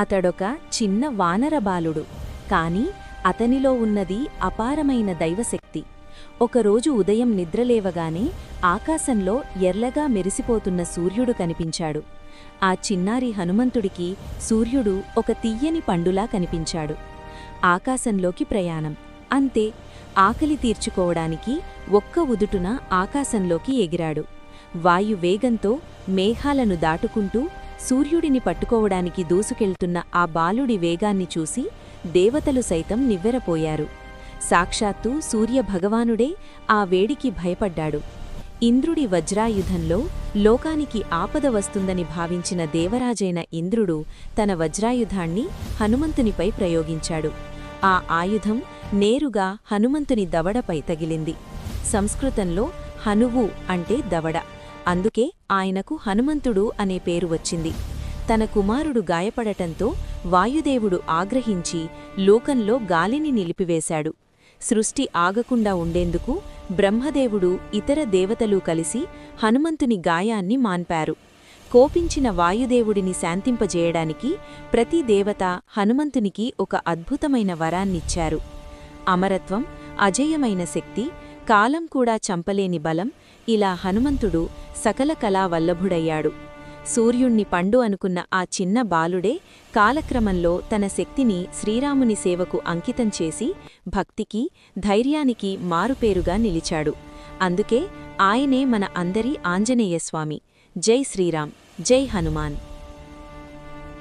అతడొక చిన్న వానర బాలుడు. కాని అతనిలో ఉన్నది అపారమైన దైవశక్తి. ఒకరోజు ఉదయం నిద్రలేవగానే ఆకాశంలో ఎర్లగా మెరిసిపోతున్న సూర్యుడు కనిపించాడు. ఆ చిన్నారి హనుమంతుడికి సూర్యుడు ఒక తియ్యని పండులా కనిపించాడు. ఆకాశంలోకి ప్రయాణం. అంతే ఆకలి తీర్చుకోవడానికి ఒక్క ఉదుటున ఆకాశంలోకి ఎగిరాడు. వాయు వేగంతో మేఘాలను దాటుకుంటూ సూర్యుడిని పట్టుకోవడానికి దూసుకెళ్తున్న ఆ బాలుడి వేగాన్ని చూసి దేవతలు సైతం నివ్వెరపోయారు. సాక్షాత్తు సూర్యభగవానుడే ఆ వేడికి భయపడ్డాడు. ఇంద్రుడి వజ్రాయుధంలో లోకానికి ఆపద వస్తుందని భావించిన దేవరాజైన ఇంద్రుడు తన వజ్రాయుధాన్ని హనుమంతునిపై ప్రయోగించాడు. ఆ ఆయుధం నేరుగా హనుమంతుని దవడపై తగిలింది. సంస్కృతంలో హనువు అంటే దవడ. అందుకే ఆయనకు హనుమంతుడు అనే పేరు వచ్చింది. తన కుమారుడు గాయపడటంతో వాయుదేవుడు ఆగ్రహించి లోకంలో గాలిని నిలిపివేశాడు. సృష్టి ఆగకుండా ఉండేందుకు బ్రహ్మదేవుడు ఇతర దేవతలు కలిసి హనుమంతుని గాయాన్ని మాన్పారు. కోపించిన వాయుదేవుడిని శాంతింపజేయడానికి ప్రతి దేవత హనుమంతునికి ఒక అద్భుతమైన వరాన్నిచ్చారు. అమరత్వం అజేయమైన శక్తి కాలం కూడా చంపలేని బలం ఇలా హనుమంతుడు సకల కళా వల్లభుడయ్యాడు. సూర్యుణ్ణి పండు అనుకున్న ఆ చిన్న బాలుడే కాలక్రమంలో తన శక్తిని శ్రీరాముని సేవకు అంకితం చేసి భక్తికి ధైర్యానికి మారుపేరుగా నిలిచాడు. అందుకే ఆయనే మన అందరి ఆంజనేయస్వామి. జై శ్రీరామ్. జై హనుమాన్.